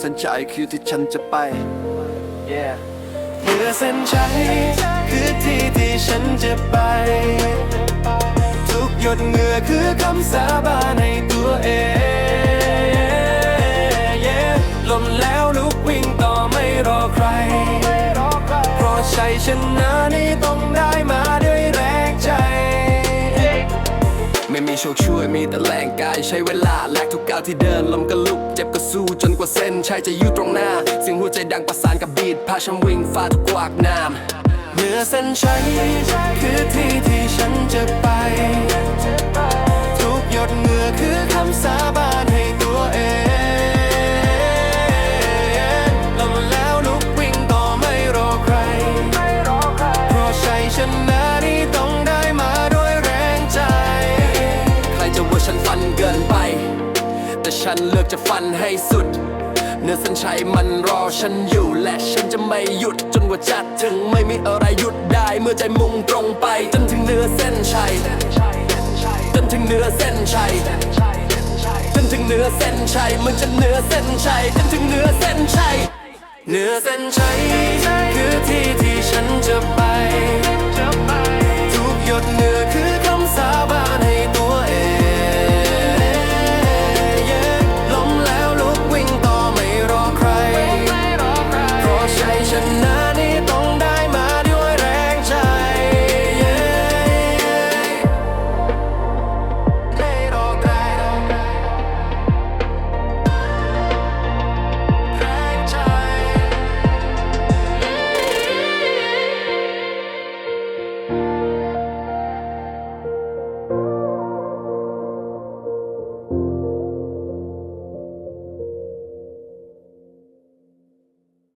เส้นชัยคือที่ฉันจะไป yeah เหนือเส้นชัยคือที่ที่ฉันจะไป ทุกหยดเหงื่อคือคำสาบานให้ตัวเอง yeah ลมแล้วลุกวิ่งต่อไม่รอใคร เพราะชัยชนะนี้ต้องได้มาด้ โชคช่วยมีแต่แรงกายใช้เวลาแลกทุกก้าวที่เดินลมก็ลุก เจ็บก็สู้จนกว่าเส้นชัยจะอยู่ตรงหน้า เสียงหัวใจดังประสานกับบีดพาฉันวิ่งฝ่าทุกกวากน้ำเหนือเส้นชัยคือที่ที่ฉันจะ ฉันเลือกจะฟันให้สุด เนื้อเส้นชัยมันรอฉันอยู่ และฉันจะไม่หยุดจนกว่าจะถึงไม่มีอะไรหยุดได้ เมื่อใจมุ่งตรงไป จนถึงเนื้อเส้นชัยจนถึงเนื้อเส้นชัยจนถึงเนื้อเส้นชัยมันจะเนื้อเส้นชัยจนถึงเนื้อเส้นชัยเนื้อเส้นชัย